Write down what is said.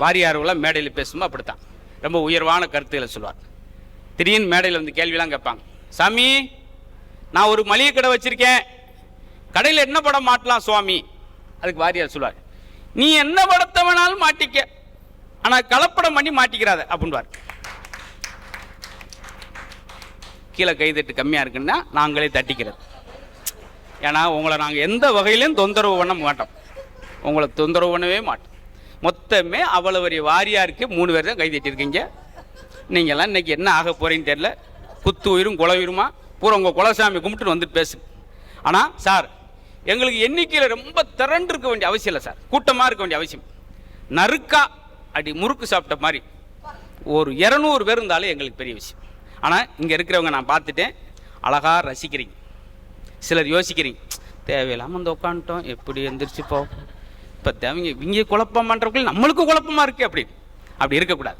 வாரியார்வெல்லாம் மேடையில் பேசுமோ அப்படித்தான். ரொம்ப உயர்வான கருத்துக்களை சொல்லுவார். திடீர்னு மேடையில் வந்து கேள்விலாம் கேட்பாங்க. சாமி நான் ஒரு மளிகை கடை வச்சுருக்கேன். கடையில் என்ன படம் மாட்டலாம் சுவாமி? அதுக்கு வாரியார் சொல்லுவார். நீ என்ன படத்தை வேணாலும் மாட்டிக்க. ஆனால் கலப்படம் பண்ணி மாட்டிக்கிறாத அப்படின்வார் கீழே கைதட்டு கம்மியாக இருக்குன்னா நாங்களே தட்டிக்கிறது. ஏன்னா உங்களை நாங்கள் எந்த வகையிலும் தொந்தரவு பண்ண மாட்டோம். உங்களை தொந்தரவு பண்ணவே மாட்டோம். மொத்தமே அவ்வளோ பெரிய வாரியாருக்கு மூணு பேர் தான் கைதட்டிருக்கீங்க நீங்கள்லாம் இன்னைக்கு என்ன ஆக போறீங்கன்னு தெரில குத்து உயிரும் குல உயிருமா? பூரா உங்கள் குலசாமி கும்பிட்டு வந்துட்டு பேசு. ஆனால் சார் எங்களுக்கு எண்ணிக்கையில் ரொம்ப திரண்டு இருக்க வேண்டிய அவசியம் இல்லை சார். கூட்டமாக இருக்க வேண்டிய அவசியம். நறுக்கா அடி முறுக்கு சாப்பிட்ட மாதிரி ஒரு இரநூறு பேர் இருந்தாலே எங்களுக்கு பெரிய விஷயம். ஆனால் இங்கே இருக்கிறவங்க நான் பார்த்துட்டேன். அழகாக ரசிக்கிறீங்க. சிலர் யோசிக்கிறீங்க தேவையில்லாமல் வந்து உட்காந்துட்டோம். எப்படி எந்திரிச்சுப்போம் இப்போ தேவைங்க இங்கே குழப்பம் பண்ணுறவங்களுக்கு நம்மளுக்கும் குழப்பமா இருக்கு அப்படி. அப்படி இருக்கக்கூடாது.